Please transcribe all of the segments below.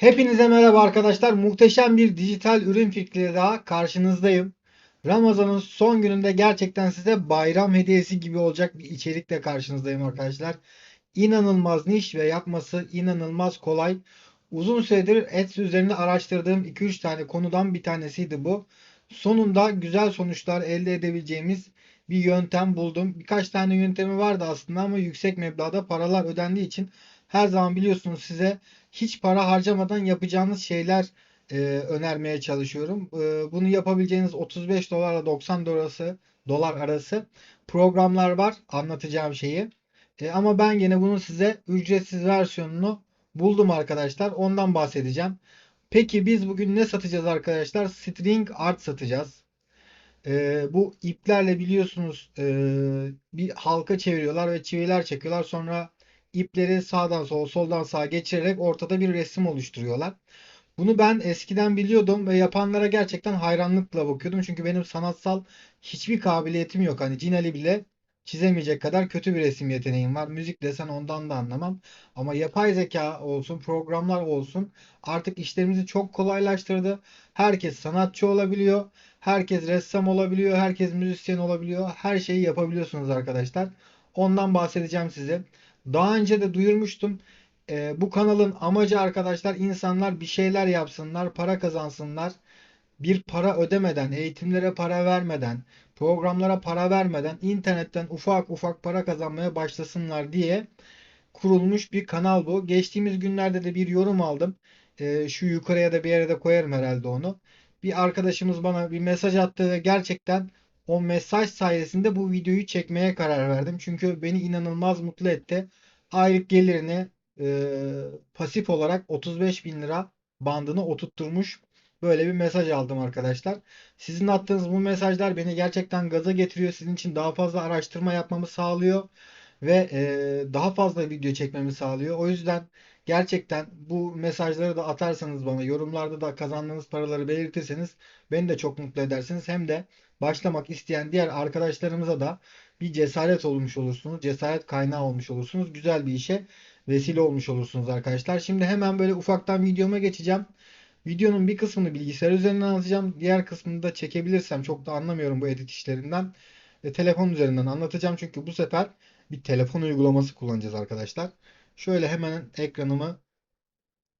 Hepinize merhaba arkadaşlar. Muhteşem bir dijital ürün fikriyle daha karşınızdayım. Ramazan'ın son gününde gerçekten size bayram hediyesi gibi olacak bir içerikle karşınızdayım arkadaşlar. İnanılmaz niş ve yapması inanılmaz kolay. Uzun süredir Etsy üzerinde araştırdığım 2-3 tane konudan bir tanesiydi bu. Sonunda güzel sonuçlar elde edebileceğimiz bir yöntem buldum. Birkaç tane yöntemi vardı aslında ama yüksek meblağda paralar ödendiği için her zaman biliyorsunuz size hiç para harcamadan yapacağınız şeyler e, önermeye çalışıyorum. E, bunu yapabileceğiniz 35 dolarla 90 dolarası, dolar arası programlar var anlatacağım şeyi. E, ama ben gene bunu size ücretsiz versiyonunu buldum arkadaşlar. Ondan bahsedeceğim. Peki biz bugün ne satacağız arkadaşlar? String art satacağız. E, bu iplerle biliyorsunuz e, bir halka çeviriyorlar ve çiviler çekiyorlar. Sonra ipleri sağdan sola, soldan sağa geçirerek ortada bir resim oluşturuyorlar. Bunu ben eskiden biliyordum ve yapanlara gerçekten hayranlıkla bakıyordum. Çünkü benim sanatsal hiçbir kabiliyetim yok. Hani Cinali bile çizemeyecek kadar kötü bir resim yeteneğim var. Müzik desen ondan da anlamam. Ama yapay zeka olsun, programlar olsun artık işlerimizi çok kolaylaştırdı. Herkes sanatçı olabiliyor. Herkes ressam olabiliyor. Herkes müzisyen olabiliyor. Her şeyi yapabiliyorsunuz arkadaşlar. Ondan bahsedeceğim size. Daha önce de duyurmuştum. Ee, bu kanalın amacı arkadaşlar insanlar bir şeyler yapsınlar, para kazansınlar. Bir para ödemeden, eğitimlere para vermeden, programlara para vermeden internetten ufak ufak para kazanmaya başlasınlar diye kurulmuş bir kanal bu. Geçtiğimiz günlerde de bir yorum aldım. Ee, şu yukarıya da bir yere de koyarım herhalde onu. Bir arkadaşımız bana bir mesaj attı ve gerçekten o mesaj sayesinde bu videoyu çekmeye karar verdim. Çünkü beni inanılmaz mutlu etti. Aylık gelirini e, pasif olarak 35 bin lira bandını oturtturmuş. Böyle bir mesaj aldım arkadaşlar. Sizin attığınız bu mesajlar beni gerçekten gaza getiriyor. Sizin için daha fazla araştırma yapmamı sağlıyor ve e, daha fazla video çekmemi sağlıyor. O yüzden gerçekten bu mesajları da atarsanız bana, yorumlarda da kazandığınız paraları belirtirseniz beni de çok mutlu edersiniz. Hem de başlamak isteyen diğer arkadaşlarımıza da bir cesaret olmuş olursunuz. Cesaret kaynağı olmuş olursunuz. Güzel bir işe vesile olmuş olursunuz arkadaşlar. Şimdi hemen böyle ufaktan videoma geçeceğim. Videonun bir kısmını bilgisayar üzerinden anlatacağım. Diğer kısmını da çekebilirsem çok da anlamıyorum bu edit işlerinden. E, telefon üzerinden anlatacağım çünkü bu sefer bir telefon uygulaması kullanacağız arkadaşlar. Şöyle hemen ekranımı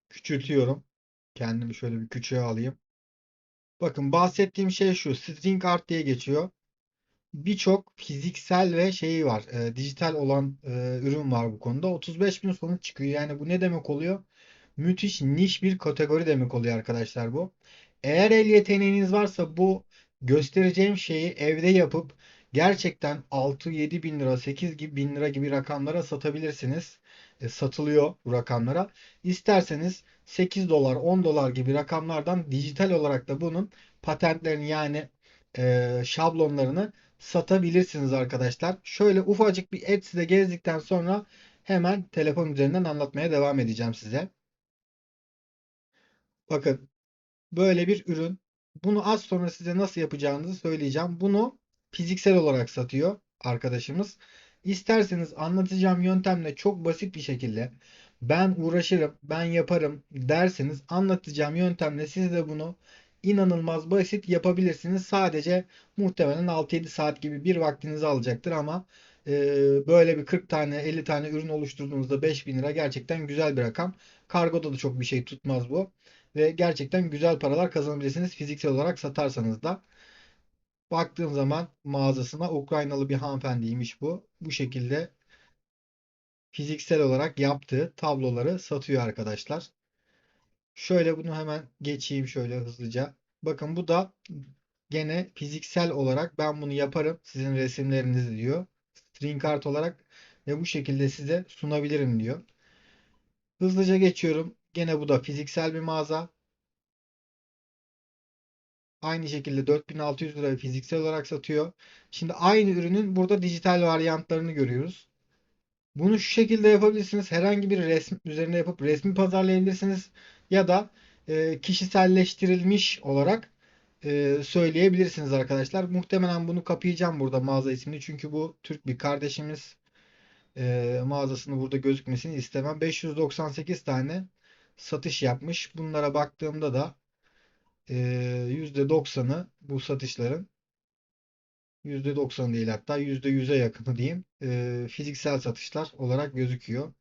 küçültüyorum. Kendimi şöyle bir küçüğe alayım. Bakın bahsettiğim şey şu. String art diye geçiyor. Birçok fiziksel ve şeyi var. e, dijital olan e, ürün var bu konuda. 35 bin sonuç çıkıyor. Yani bu ne demek oluyor? Müthiş niş bir kategori demek oluyor arkadaşlar bu. Eğer el yeteneğiniz varsa bu göstereceğim şeyi evde yapıp gerçekten 6-7 bin lira, 8 gibi bin lira gibi rakamlara satabilirsiniz. E, satılıyor bu rakamlara. İsterseniz 8 dolar, 10 dolar gibi rakamlardan dijital olarak da bunun patentlerini yani e, şablonlarını satabilirsiniz arkadaşlar. Şöyle ufacık bir Etsy'de gezdikten sonra hemen telefon üzerinden anlatmaya devam edeceğim size. Bakın böyle bir ürün. Bunu az sonra size nasıl yapacağınızı söyleyeceğim. Bunu fiziksel olarak satıyor arkadaşımız. İsterseniz anlatacağım yöntemle çok basit bir şekilde ben uğraşırım, ben yaparım derseniz anlatacağım yöntemle siz de bunu inanılmaz basit yapabilirsiniz. Sadece muhtemelen 6-7 saat gibi bir vaktinizi alacaktır ama e, böyle bir 40 tane 50 tane ürün oluşturduğunuzda 5000 lira gerçekten güzel bir rakam. Kargoda da çok bir şey tutmaz bu. Ve gerçekten güzel paralar kazanabilirsiniz fiziksel olarak satarsanız da. Baktığım zaman mağazasına Ukraynalı bir hanımefendiymiş bu. Bu şekilde fiziksel olarak yaptığı tabloları satıyor arkadaşlar. Şöyle bunu hemen geçeyim şöyle hızlıca. Bakın bu da gene fiziksel olarak ben bunu yaparım sizin resimlerinizi diyor. String art olarak ve bu şekilde size sunabilirim diyor. Hızlıca geçiyorum. Gene bu da fiziksel bir mağaza. Aynı şekilde 4600 lira fiziksel olarak satıyor. Şimdi aynı ürünün burada dijital varyantlarını görüyoruz. Bunu şu şekilde yapabilirsiniz. Herhangi bir resim üzerine yapıp resmi pazarlayabilirsiniz. Ya da e, kişiselleştirilmiş olarak e, söyleyebilirsiniz arkadaşlar. Muhtemelen bunu kapayacağım burada mağaza ismini. Çünkü bu Türk bir kardeşimiz e, mağazasını burada gözükmesini istemem. 598 tane satış yapmış. Bunlara baktığımda da %90'ı bu satışların %90 değil hatta %100'e yakını diyeyim e, fiziksel satışlar olarak gözüküyor.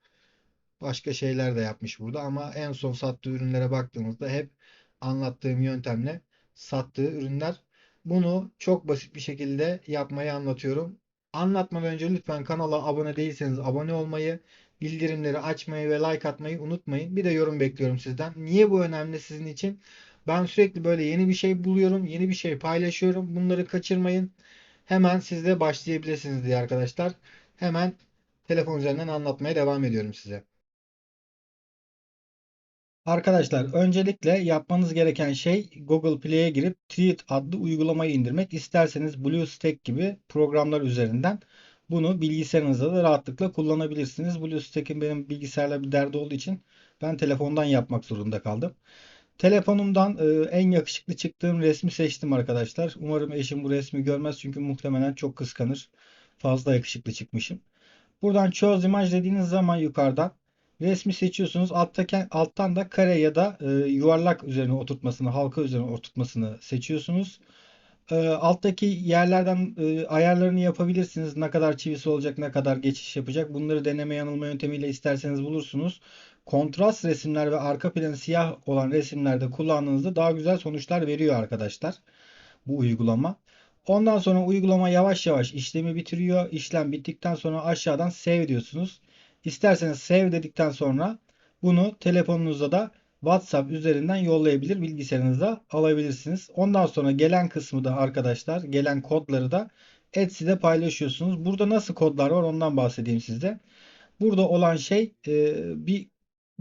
Başka şeyler de yapmış burada ama en son sattığı ürünlere baktığımızda hep anlattığım yöntemle sattığı ürünler. Bunu çok basit bir şekilde yapmayı anlatıyorum. Anlatmadan önce lütfen kanala abone değilseniz abone olmayı, bildirimleri açmayı ve like atmayı unutmayın. Bir de yorum bekliyorum sizden. Niye bu önemli sizin için? Ben sürekli böyle yeni bir şey buluyorum, yeni bir şey paylaşıyorum. Bunları kaçırmayın. Hemen siz de başlayabilirsiniz diye arkadaşlar. Hemen telefon üzerinden anlatmaya devam ediyorum size. Arkadaşlar öncelikle yapmanız gereken şey Google Play'e girip Tweet adlı uygulamayı indirmek. İsterseniz BlueStack gibi programlar üzerinden bunu bilgisayarınızda da rahatlıkla kullanabilirsiniz. BlueStack'in benim bilgisayarla bir derdi olduğu için ben telefondan yapmak zorunda kaldım. Telefonumdan e, en yakışıklı çıktığım resmi seçtim arkadaşlar. Umarım eşim bu resmi görmez çünkü muhtemelen çok kıskanır. Fazla yakışıklı çıkmışım. Buradan Choose Image dediğiniz zaman yukarıdan resmi seçiyorsunuz. Alttaki, alttan da kare ya da e, yuvarlak üzerine oturtmasını, halka üzerine oturtmasını seçiyorsunuz. E, alttaki yerlerden e, ayarlarını yapabilirsiniz. Ne kadar çivisi olacak, ne kadar geçiş yapacak. Bunları deneme yanılma yöntemiyle isterseniz bulursunuz. Kontrast resimler ve arka planı siyah olan resimlerde kullandığınızda daha güzel sonuçlar veriyor arkadaşlar. Bu uygulama. Ondan sonra uygulama yavaş yavaş işlemi bitiriyor. İşlem bittikten sonra aşağıdan save diyorsunuz. İsterseniz save dedikten sonra bunu telefonunuzda da WhatsApp üzerinden yollayabilir, bilgisayarınızda alabilirsiniz. Ondan sonra gelen kısmı da arkadaşlar, gelen kodları da Etsy'de paylaşıyorsunuz. Burada nasıl kodlar var ondan bahsedeyim size. Burada olan şey e, bir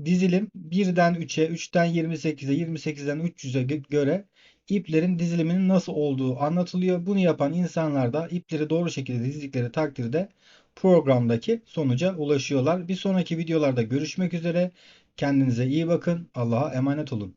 dizilim 1'den 3'e, 3'ten 28'e, 28'den 300'e göre iplerin diziliminin nasıl olduğu anlatılıyor. Bunu yapan insanlar da ipleri doğru şekilde dizdikleri takdirde programdaki sonuca ulaşıyorlar. Bir sonraki videolarda görüşmek üzere. Kendinize iyi bakın. Allah'a emanet olun.